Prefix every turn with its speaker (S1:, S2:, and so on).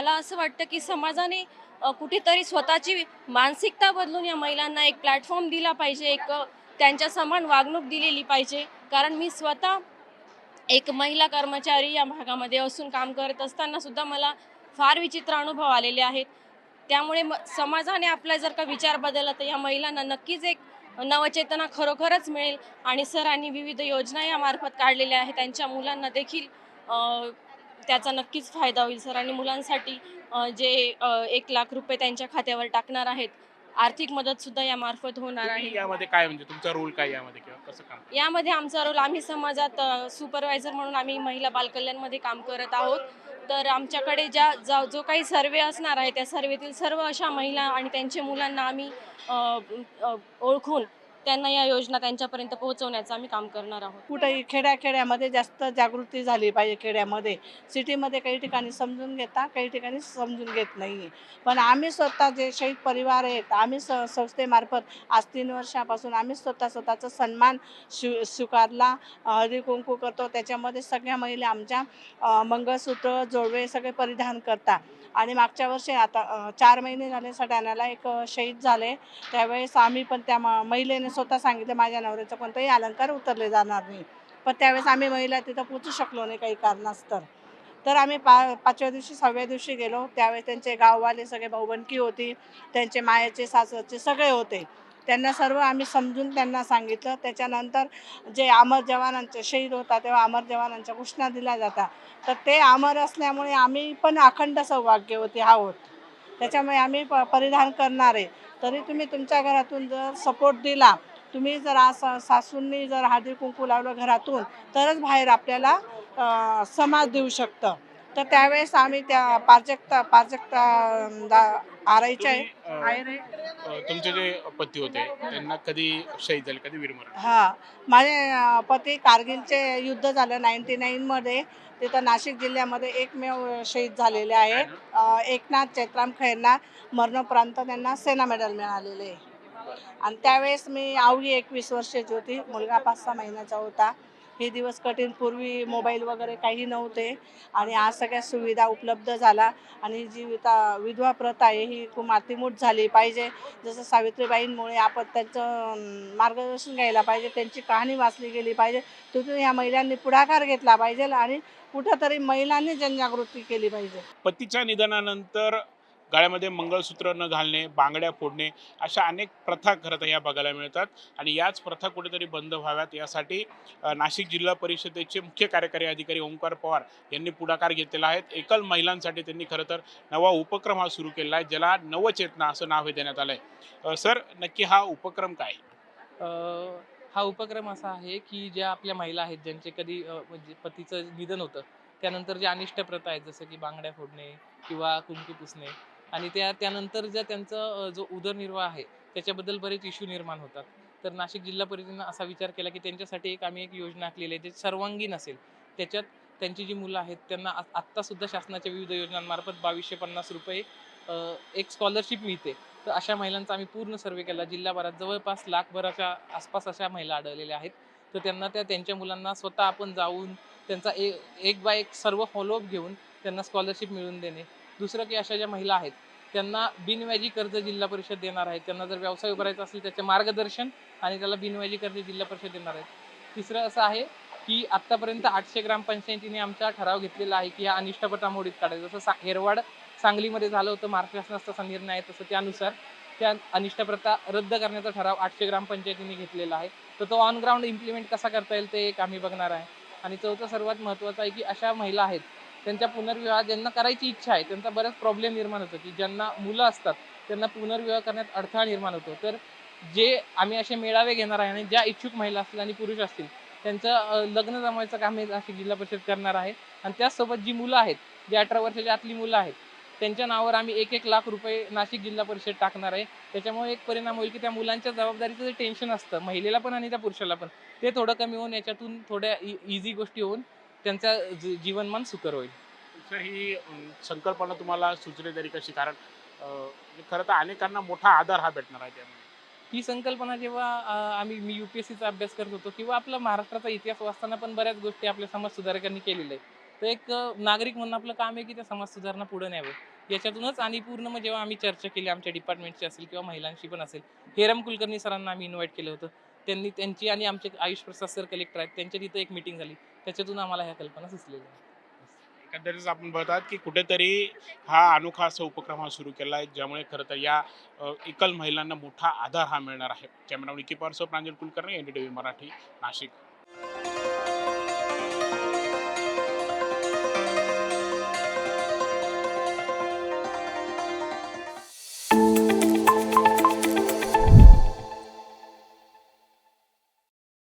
S1: मला असं वाटतं की समाजाने कुठेतरी स्वतःची मानसिकता बदलून या महिलांना एक प्लॅटफॉर्म दिला पाहिजे एक त्यांच्या समान वागणूक दिलेली पाहिजे. कारण मी स्वतः एक महिला कर्मचारी या भागामध्ये असून काम करत असताना सुद्धा मला फार विचित्र अनुभव आलेले आहेत. त्यामुळे म समाजाने आपला जर का विचार बदलला तर या महिलांना नक्कीच एक नवचेतना खरोखरच मिळेल. आणि सरांनी विविध योजना यामार्फत काढलेल्या आहेत. त्यांच्या मुलांना देखील त्याचा नक्कीच फायदा होईल सरांनी मुलांसाठी अ, जे एक लाख रुपये त्यांच्या खात्यावर टाकणार आहेत आर्थिक मदत सुद्धा यामार्फत होणार
S2: तुम्ही
S1: आहे.
S2: यामध्ये काय म्हणजे तुमचा रोल काय यामध्ये किंवा कसं काम
S1: यामध्ये आमचा रोल आम्ही समाजात सुपरवायझर म्हणून आम्ही महिला बालकल्याणमध्ये काम करत आहोत. तर आमच्याकडे ज्या जा जो काही सर्वे असणार आहे त्या सर्वेतील सर्व अशा महिला आणि त्यांच्या मुलांना आम्ही ओळखून त्यांना या योजना त्यांच्यापर्यंत पोहोचवण्याचं आम्ही काम करणार आहोत.
S3: कुठेही खेड्याखेड्यामध्ये जास्त जागृती झाली पाहिजे खेड्यामध्ये. सिटीमध्ये काही ठिकाणी समजून घेता काही ठिकाणी समजून घेत नाही पण आम्ही स्वतः जे शहीद परिवार आहेत आम्ही स संस्थेमार्फत आज तीन वर्षापासून आम्ही स्वतः स्वतःचा सन्मान स्वी स्वीकारला हळदी कुंकू करतो. त्याच्यामध्ये सगळ्या महिला आमच्या मंगळसूत्र जोडवे सगळे परिधान करतात आणि मागच्या वर्षी आता चार महिने झाले सटाण्याला एक शहीद झाले. त्यावेळेस आम्ही पण त्या म- महिलेने स्वतः सांगितलं माझ्या नवऱ्याचं कोणताही अलंकार उतरले जाणार नाही. पण त्यावेळेस आम्ही महिला तिथं पोचू शकलो नाही काही कारणास्तव. तर आम्ही पा पाचव्या दिवशी सहाव्या दिवशी गेलो. त्यावेळेस त्यांचे गाववाले सगळे भाऊबंदकी होती. त्यांचे मायाचे सासरचे सगळे होते. त्यांना सर्व आम्ही समजून त्यांना सांगितलं. त्याच्यानंतर जे अमर जवानांचे शहीद होता तेव्हा अमर जवानांच्या घोषणा दिल्या जातात. तर ते अमर असल्यामुळे आम्ही पण अखंड सौभाग्यवती आहोत. त्याच्यामुळे आम्ही प परिधान करणार आहे. तरी तुम्ही तुमच्या घरातून जर सपोर्ट दिला तुम्ही जर आज सासूंनी जर हळदी कुंकू लावलं घरातून तरच बाहेर आपल्याला समाज देऊ शकतं. तर त्यावेळेस आम्ही त्या पारजक्ता पारजक्ता अं, दा- आराईच्या
S2: तुम्ही, अं,
S3: आयरे
S2: अं, तुमचे जे पती होते त्यांना कधी शहीद झाले कधी वीरमरण
S3: हा. माझे पती कारगिलचे युद्ध झालं नाईन्टी नाईनमध्ये तिथं नाशिक जिल्ह्यामध्ये एकमेव शहीद झालेले आहेत अं, एकनाथ चैत्राम खैरना. मरणोपरांत त्यांना सेना मेडल मिळालेले आहे. आणि त्यावेळेस मी आवडी एकवीस वर्षाची होती मुलगा पाच सहा महिन्याचा होता. हे दिवस कठीण. पूर्वी मोबाईल वगैरे काही नव्हते. आणि आज सगळ्या सुविधा उपलब्ध झाला. आणि जी विता विधवा प्रथा आहे ही खूप मातीमूट झाली पाहिजे. जसं सावित्रीबाईंमुळे आपण त्यांचं मार्गदर्शन घ्यायला पाहिजे. त्यांची कहाणी वाचली गेली पाहिजे. तिथून या महिलांनी पुढाकार घेतला पाहिजे. आणि कुठंतरी महिलांनी जनजागृती केली पाहिजे.
S2: पतीच्या निधनानंतर गळ्यामध्ये मंगळसूत्र न घालणे बांगड्या फोडणे अशा अनेक प्रथा खरं तर या बघायला मिळतात. आणि याच प्रथा कुठेतरी बंद व्हाव्यात यासाठी नाशिक जिल्हा परिषदेचे मुख्य कार्यकारी अधिकारी ओंकार पवार यांनी पुढाकार घेतलेला आहे. एकल महिलांसाठी त्यांनी खरं तर नवा उपक्रम हा सुरू केलेला आहे ज्याला नवचेतना असं नाव हे देण्यात आलं आहे सर नक्की हा उपक्रम काय?
S4: हा उपक्रम असा आहे की ज्या आपल्या महिला आहेत ज्यांचे कधी म्हणजे पतीचं निधन होतं त्यानंतर जे अनिष्ट प्रथा आहेत जसं की बांगड्या फोडणे किंवा कुंकू पुसणे आणि त्या त्यानंतर ज्या त्यांचं जो उदरनिर्वाह आहे त्याच्याबद्दल बरेच इश्यू निर्माण होतात. तर नाशिक जिल्हा परिषदेनं असा विचार केला की त्यांच्यासाठी एक आम्ही एक योजना आखलेली आहे जे सर्वांगीण असेल त्याच्यात त्यांची जी मुलं आहेत त्यांना आत्तासुद्धा शासनाच्या विविध योजनांमार्फत बावीसशे पन्नास रुपये एक स्कॉलरशिप मिळते. तर अशा महिलांचा आम्ही पूर्ण सर्वे केला. जिल्हाभरात जवळपास लाखभराच्या आसपास अशा महिला आढळलेल्या आहेत. तर त्यांना त्या त्यांच्या मुलांना स्वतः आपण जाऊन त्यांचा ए एक बाय एक सर्व फॉलोअप घेऊन त्यांना स्कॉलरशिप मिळवून देणे. दुसरं की अशा ज्या महिला आहेत त्यांना बिनव्याजी कर्ज जिल्हा परिषद देणार आहेत. त्यांना जर व्यवसाय उभारायचा असेल त्याचे मार्गदर्शन आणि त्याला बिनव्याजी कर्ज जिल्हा परिषद देणार आहेत. तिसरं असं आहे की आत्तापर्यंत आठशे ग्रामपंचायतीने आमचा ठराव घेतलेला आहे की ह्या अनिष्टपटा मोडीत काढायचं. जसं सा हेरवाड सांगलीमध्ये झालं होतं महाराष्ट्र शासनाचा तसा निर्णय आहे तसं त्यानुसार त्या अनिष्ट प्रथा रद्द करण्याचा ठराव आठशे ग्रामपंचायतीने घेतलेला आहे. तर तो ऑन ग्राउंड इम्प्लिमेंट कसा करता येईल ते एक आम्ही बघणार आहे. आणि चौथं सर्वात महत्त्वाचं आहे की अशा महिला आहेत त्यांच्या पुनर्विवाह ज्यांना करायची इच्छा आहे त्यांचा बराच प्रॉब्लेम निर्माण होतो की ज्यांना मुलं असतात त्यांना पुनर्विवाह करण्यात अडथळा निर्माण होतो. तर जे आम्ही असे मेळावे घेणार आहे आणि ज्या इच्छुक महिला असतील आणि पुरुष असतील त्यांचं लग्न जमायचं काम हे नाशिक जिल्हा परिषद करणार आहे. आणि त्याचसोबत जी मुलं आहेत जी अठरा वर्षाच्या आतली मुलं आहेत त्यांच्या नावावर आम्ही एक एक लाख रुपये नाशिक जिल्हा परिषद टाकणार आहे. त्याच्यामुळे एक परिणाम होईल की त्या मुलांच्या जबाबदारीचं जे टेन्शन असतं महिलेला पण आणि त्या पुरुषाला पण ते थोडं कमी होऊन याच्यातून थोड्या इझी गोष्टी होऊन त्यांचा जीवनमान सुकर होईल.
S2: सर ही संकल्पना तुम्हाला सुचली तरी कशी? कारण अं, खरं तर अनेकांना मोठा आधार हा भेटणार आहे त्यामुळे.
S4: ही संकल्पना जेव्हा आम्ही मी युपीएससीचा अभ्यास करत होतो किंवा आपला महाराष्ट्राचा इतिहास वाचताना पण बऱ्याच गोष्टी आपल्या समाज सुधारकांनी केलेल्या आहे तर एक नागरिक म्हणून आपलं काम आहे की त्या समाज सुधारणा पुढे न्यावं. याच्यातूनच आणि पूर्ण मग जेव्हा आम्ही चर्चा केली आमच्या डिपार्टमेंटची असेल किंवा महिलांशी पण असेल हेरम कुलकर्णी सरांना आम्ही इन्व्हाइट केलं होतं. त्यांनी त्यांची आणि आमचे आयुष प्रसाद सर कलेक्टर आहेत त्यांच्या तिथं एक मिटिंग झाली. त्याच्यातून आम्हाला ह्या कल्पना सुचलेल्या आहेत.
S2: एकंदरीत आपण बघतात की कुठेतरी हा अनोखा असा उपक्रम हा सुरू केला आहे ज्यामुळे खरं तर या एकल महिलांना मोठा आधार हा मिळणार आहे. Camera Niki Parso Pranjal Kulkarni N D Marathi Nashik.